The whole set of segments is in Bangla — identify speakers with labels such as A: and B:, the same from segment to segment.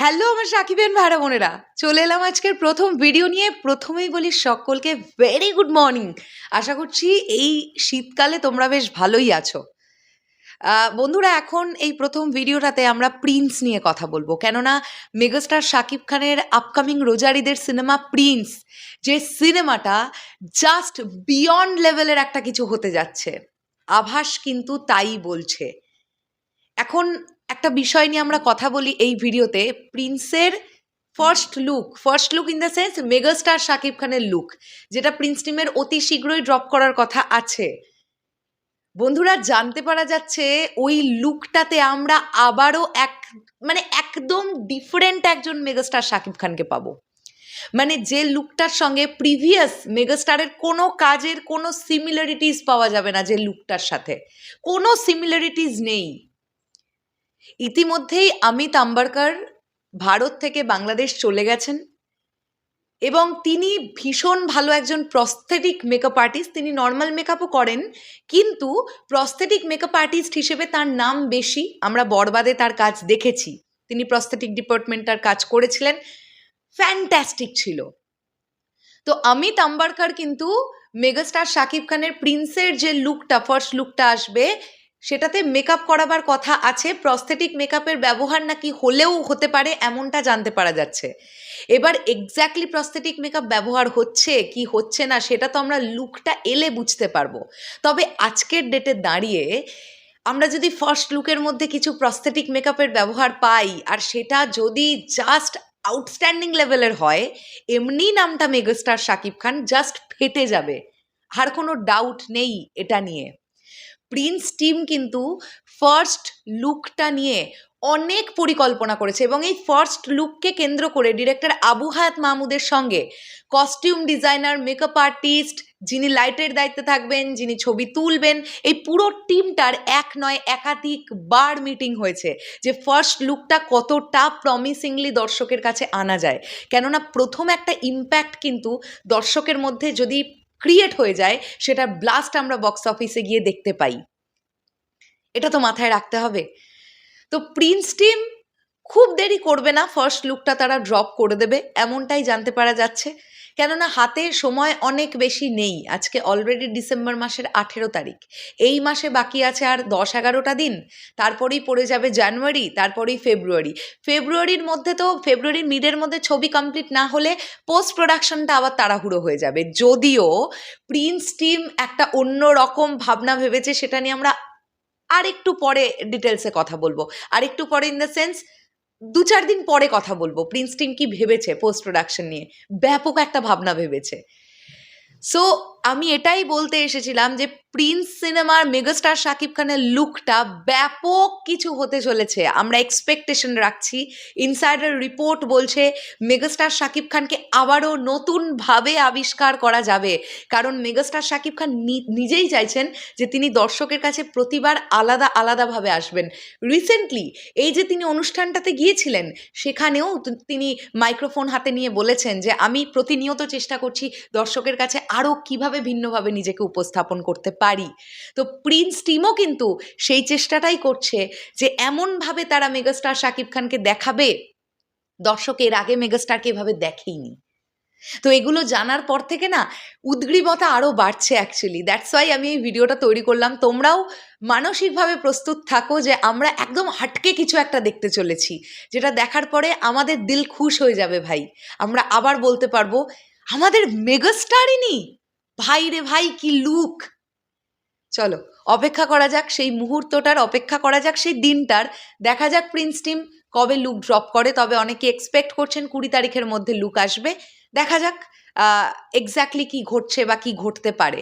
A: হ্যালো আমার সাকিবেন ভাড়া বোনেরা। চলে এলাম আজকের প্রথম ভিডিও নিয়ে। প্রথমেই বলি সকলকে ভেরি গুড মর্নিং আশা করছি এই শীতকালে তোমরা বেশ ভালোই আছো। বন্ধুরা, এখন এই প্রথম ভিডিওটাতে আমরা প্রিন্স নিয়ে কথা বলব। কেননা মেগাস্টার শাকিব খানের আপকামিং রোজারিদের সিনেমা প্রিন্স যে সিনেমাটা জাস্ট বিয়ন্ড লেভেলের একটা কিছু হতে যাচ্ছে। আভাস কিন্তু তাই বলছে। এখন একটা বিষয় নিয়ে আমরা কথা বলি এই ভিডিওতে, প্রিন্সের first look first look in the sense megastar Shakib খানের লুক যেটা প্রিন্স টিমের অতি শীঘ্রই ড্রপ করার কথা আছে। বন্ধুরা, জানতে পারা যাচ্ছে ওই লুকটাতে আমরা আবারও এক মানে একদম ডিফারেন্ট একজন মেগাস্টার শাকিব খানকে পাবো। মানে যে লুকটার সঙ্গে প্রিভিয়াস মেগাস্টারের কোনো কাজের কোনো সিমিলারিটিস পাওয়া যাবে না যে লুকটার সাথে। কোনো সিমিলারিটিস নেই। ইতিমধ্যেই অমিত আম্বারকার ভারত থেকে বাংলাদেশ চলে গেছেন এবং তিনি ভীষণ ভালো একজন প্রস্থেটিক মেকআপ আর্টিস্ট তিনি নর্মাল মেকআপও করেন, কিন্তু প্রস্থেটিক মেকআপ আর্টিস্ট হিসেবে তার নাম বেশি। আমরা বরবাদে তার কাজ দেখেছি। তিনি প্রস্থেটিক ডিপার্টমেন্টটার কাজ করেছিলেন। ফ্যান্টাস্টিক ছিল। তো অমিত আম্বারকার কিন্তু মেগাস্টার শাকিব খানের প্রিন্সের যে লুকটা ফার্স্ট লুকটা আসবে সেটাতে মেকআপ করাবার কথা আছে প্রস্থেটিক মেকআপের ব্যবহার নাকি হলেও হতে পারে এমনটা জানতে পারা যাচ্ছে। এবার এক্স্যাক্টলি প্রস্থেটিক মেকআপ ব্যবহার হচ্ছে কি হচ্ছে না সেটা তো আমরা লুকটা এলে বুঝতে পারব। তবে আজকের ডেটে দাঁড়িয়ে আমরা যদি ফার্স্ট লুকের মধ্যে কিছু প্রস্থেটিক মেকআপের ব্যবহার পাই, আর সেটা যদি জাস্ট আউটস্ট্যান্ডিং লেভেলের হয়, এমনি নামটা মেগাস্টার শাকিব খান জাস্ট ফেটে যাবে। আর কোনো ডাউট নেই এটা নিয়ে। প্রিন্স টিম কিন্তু ফার্স্ট লুকটা নিয়ে অনেক পরিকল্পনা করেছে এবং এই ফার্স্ট লুককে কেন্দ্র করে ডিরেক্টর আবু হায়াত মাহমুদের সঙ্গে কস্টিউম ডিজাইনার মেকআপ আর্টিস্ট যিনি লাইটের দায়িত্বে থাকবেন, যিনি ছবি তুলবেন, এই পুরো টিমটার এক নয়, একাধিক বার মিটিং হয়েছে যে ফার্স্ট লুকটা কতটা প্রমিসিংলি দর্শকের কাছে আনা যায়। কেননা প্রথম একটা ইম্প্যাক্ট কিন্তু দর্শকের মধ্যে যদি ক্রিয়েট হয়ে যায়, সেটা ব্লাস্ট আমরা বক্স অফিসে গিয়ে দেখতে পাই। এটা তো মাথায় রাখতে হবে। তো প্রিন্স টিম খুব দেরি করবে না ফার্স্ট লুকটা তারা ড্রপ করে দেবে, এমনটাই জানতে পারা যাচ্ছে। কেননা হাতে সময় অনেক বেশি নেই। আজকে অলরেডি ডিসেম্বর মাসের আঠেরো তারিখ। এই মাসে বাকি আছে আর দশ এগারোটা দিন। তারপরেই পড়ে যাবে জানুয়ারি, তারপরেই ফেব্রুয়ারি। ফেব্রুয়ারির মধ্যে তো, ফেব্রুয়ারির মিডের মধ্যে ছবি কমপ্লিট না হলে পোস্ট প্রোডাকশনটা আবার তাড়াহুড়ো হয়ে যাবে। যদিও প্রিন্স টিম একটা অন্য রকম ভাবনা ভেবেছে, সেটা নিয়ে আমরা আর একটু পরে ডিটেলসে কথা বলব। আর একটু পরে ইন দ্য সেন্স দু চার দিন পরে কথা বলব। প্রিন্স টিম কি ভেবেছে পোস্ট প্রোডাকশন নিয়ে? ব্যাপক একটা ভাবনা ভেবেছে। সো আমি এটাই বলতে এসেছিলাম যে প্রিন্স সিনেমার মেগাস্টার শাকিব খানের লুকটা ব্যাপক কিছু হতে চলেছে। আমরা এক্সপেকটেশন রাখছি। ইনসাইডার রিপোর্ট বলছে মেগাস্টার শাকিব খানকে আবারও নতুনভাবে আবিষ্কার করা যাবে। কারণ মেগাস্টার শাকিব খান নিজেই চাইছেন যে তিনি দর্শকের কাছে প্রতিবার আলাদা, আলাদাভাবে আসবেন। রিসেন্টলি এই যে তিনি অনুষ্ঠানটাতে গিয়েছিলেন, সেখানেও তিনি মাইক্রোফোন হাতে নিয়ে বলেছেন যে আমি প্রতিনিয়ত চেষ্টা করছি দর্শকের কাছে আরও কীভাবে ভিন্নভাবে নিজেকে উপস্থাপন করতে পারি। তো প্রিন্স টিমও কিন্তু সেই চেষ্টাটাই করছে যে এমনভাবে তারা মেগাস্টার শাকিব খানকে দেখাবে, দর্শক এর আগে মেগাস্টারকে এভাবে দেখেইনি। তো এগুলো জানার পর থেকে না উদ্গ্রীবতা আরও বাড়ছে অ্যাকচুয়ালি দ্যাটস ওয়াই আমি এই ভিডিওটা তৈরি করলাম। তোমরাও মানসিকভাবে প্রস্তুত থাকো যে আমরা একদম হাটকে কিছু একটা দেখতে চলেছি, যেটা দেখার পরে আমাদের দিল খুশ হয়ে যাবে ভাই। আমরা আবার বলতে পারব, আমাদের মেগাস্টারই নি ভাই রে ভাই, কি লুক চলো, অপেক্ষা করা যাক সেই মুহূর্তটার, অপেক্ষা করা যাক সেই দিনটার। দেখা যাক প্রিন্স টিম কবে লুক ড্রপ করে, তবে অনেকে এক্সপেক্ট করছেন কুড়ি তারিখের মধ্যে লুক আসবে। দেখা যাক এক্স্যাক্টলি কি ঘটছে বা কি ঘটতে পারে।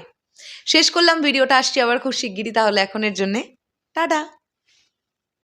A: শেষ করলাম, ভিডিওটা আসছি আবার খুব শিগগিরই, তাহলে এখনের জন্যে। টাটা!